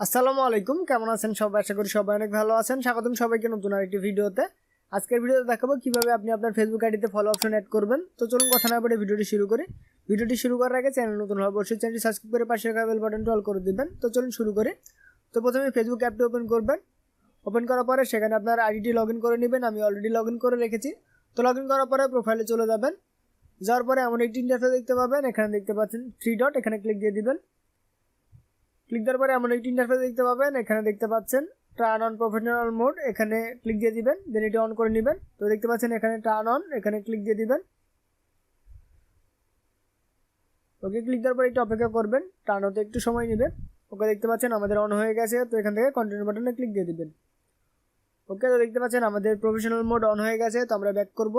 আসসালামু আলাইকুম, কেমন আছেন সবাই? আশা করি সবাই অনেক ভালো আছেন। স্বাগতম সবাইকে নতুন আরেকটি ভিডিওতে। আজকের ভিডিওতে দেখাবো কীভাবে আপনি আপনার ফেসবুক আইডিতে ফলো অপশন অ্যাড করবেন। তো চলুন কথা না বলে ভিডিওটি শুরু করি। ভিডিওটি শুরু করার আগে চ্যানেল নতুন হওয়া অবশ্যই চ্যানেলটি সাবস্ক্রাইব করে পাশে রাখা বেল বাটনটি অল করে দিবেন। তো চলুন শুরু করি। তো প্রথমে ফেসবুক অ্যাপটি ওপেন করবেন। ওপেন করার পরে সেখানে আপনার আইডিটি লগ করে নেবেন। আমি অলরেডি লগ করে রেখেছি। তো লগ করার পরে প্রোফাইলে চলে যাবেন। যাওয়ার পরে এমন একটি ইন্টারফেস দেখতে পাবেন। এখানে দেখতে পাচ্ছেন থ্রি ডট এখানে ক্লিক দিয়ে দিবেন। ক্লিক দেওয়ার পরে এমন একটি ইন্টারফেস দেখতে পাবেন। এখানে দেখতে পাচ্ছেন টার্ন অন প্রফেশনাল মোড এখানে ক্লিক দিয়ে দিবেন দেন এটি অন করে নেবেন। তো দেখতে পাচ্ছেন এখানে টার্ন অন এখানে ক্লিক দিয়ে দিবেন। ওকে ক্লিক দেওয়ার পরে একটু অপেক্ষা করবেন। টার্ন হতে একটু সময় নেবে ওকে, দেখতে পাচ্ছেন আমাদের অন হয়ে গেছে। তো এখান থেকে কন্টিনিউ বাটনে ক্লিক দিয়ে দিবেন। ওকে, তো দেখতে পাচ্ছেন আমাদের প্রফেশনাল মোড অন হয়ে গেছে। তো আমরা ব্যাক করব।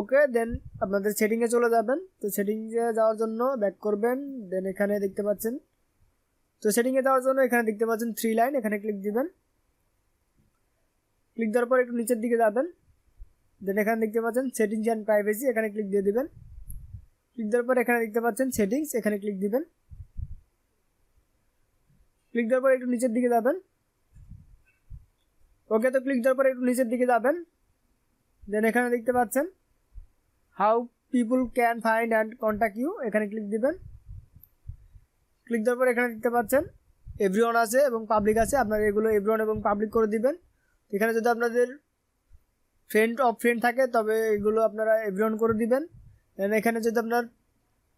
ওকে দেন আপনাদের সেটিংয়ে চলে যাবেন। তো সেটিংয়ে যাওয়ার জন্য ব্যাক করবেন। দেন এখানে দেখতে পাচ্ছেন তো সেটিংয়ে যাওয়ার জন্য এখানে দেখতে পাচ্ছেন থ্রি লাইন এখানে ক্লিক দিবেন। ক্লিক দেওয়ার পর একটু নিচের দিকে যাবেন। দেন এখানে দেখতে পাচ্ছেন সেটিংস অ্যান্ড প্রাইভেসি এখানে ক্লিক দিয়ে দিবেন। ক্লিক দেওয়ার পর এখানে দেখতে পাচ্ছেন সেটিংস এখানে ক্লিক দিবেন। ক্লিক দেওয়ার পর একটু নিচের দিকে যাবেন। ওকে তো ক্লিক দেওয়ার পর একটু নিচের দিকে যাবেন। দেন এখানে দেখতে পাচ্ছেন how people can find and contact you এখানে ক্লিক দিবেন। ক্লিক দেওয়ার পর এখানে দেখতে পাচ্ছেন এভরিওয়ান আছে এবং পাবলিক আছে। আপনারা এগুলো এভরিওয়ান এবং পাবলিক করে দিবেন। এখানে যদি আপনাদের ফ্রেন্ড অফ ফ্রেন্ড থাকে, তবে এগুলো আপনারা এভরিওয়ান করে দিবেন। দেন এখানে যদি আপনার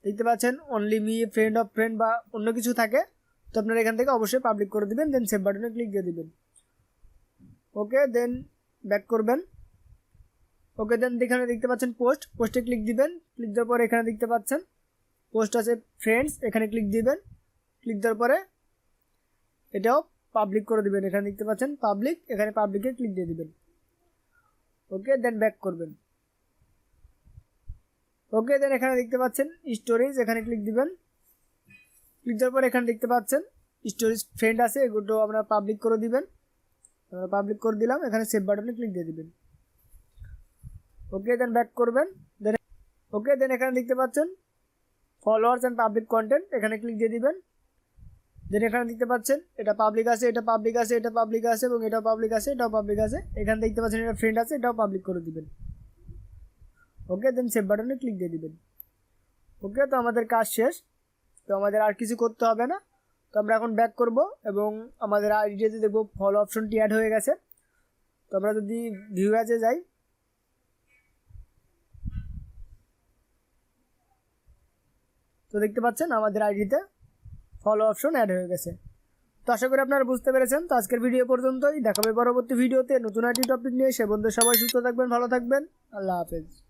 দেখতে পাচ্ছেন only me friend of friend বা অন্য কিছু থাকে, তো আপনারা এখান থেকে অবশ্যই পাবলিক করে দিবেন দেন সেভ বাটনে ক্লিক দিয়ে দিবেন। ওকে দেন ব্যাক করবেন। ওকে দেন এখানে দেখতে পাচ্ছেন পোস্ট পোস্টে ক্লিক দিবেন। ক্লিক দেওয়ার পর এখানে দেখতে পাচ্ছেন পোস্ট আছে ফ্রেন্ডস এখানে ক্লিক দিবেন। ক্লিক দেওয়ার পরে এটাও পাবলিক করে দিবেন। এখানে দেখতে পাচ্ছেন পাবলিক এখানে পাবলিকে ক্লিক দিয়ে দিবেন। ওকে দেন ব্যাক করবেন। ওকে দেন এখানে দেখতে পাচ্ছেন স্টোরেজ এখানে ক্লিক দিবেন। ক্লিক দেওয়ার পর এখানে দেখতে পাচ্ছেন স্টোরেজ ফ্রেন্ড আছে, এগুলো আপনারা পাবলিক করে দিবেন। আমরা পাবলিক করে দিলাম, এখানে সেভ বাটনে ক্লিক দিয়ে দিবেন। ওকে দেন ব্যাক করবেন। দেন ওকে দেন এখানে দেখতে পাচ্ছেন ফলোয়ার্স অ্যান্ড পাবলিক কন্টেন্ট এখানে ক্লিক দিয়ে দিবেন। দেন এখানে দেখতে পাচ্ছেন, এটা পাবলিক আছে, এটা পাবলিক আছে, এটা পাবলিক আছে, এবং এটাও পাবলিক আছে, এটাও পাবলিক আছে। এখানে দেখতে পাচ্ছেন এটা ফ্রেন্ড আছে, এটাও পাবলিক করে দিবেন। ওকে দেন সেভ বাটনে ক্লিক দিয়ে দিবেন। ওকে তো আমাদের কাজ শেষ। তো আমাদের আর কিছু করতে হবে না। তো আমরা এখন ব্যাক করব, এবং আমাদের আইডিতে দেখব ফলো অপশনটি অ্যাড হয়ে গেছে। তো আমরা যদি ভিউ অ্যাজে যাই, তো দেখতে পাচ্ছেন আমাদের আইডিতে ফলো অপশন অ্যাড হয়ে গেছে। তো আশা করি আপনারা বুঝতে পেরেছেন। তো আজকের ভিডিও পর্যন্তই। দেখাবে পরবর্তী ভিডিওতে নতুন একটি টপিক নিয়ে। সে বন্ধু সবাই সুস্থ থাকবেন, ভালো থাকবেন। আল্লাহ হাফেজ।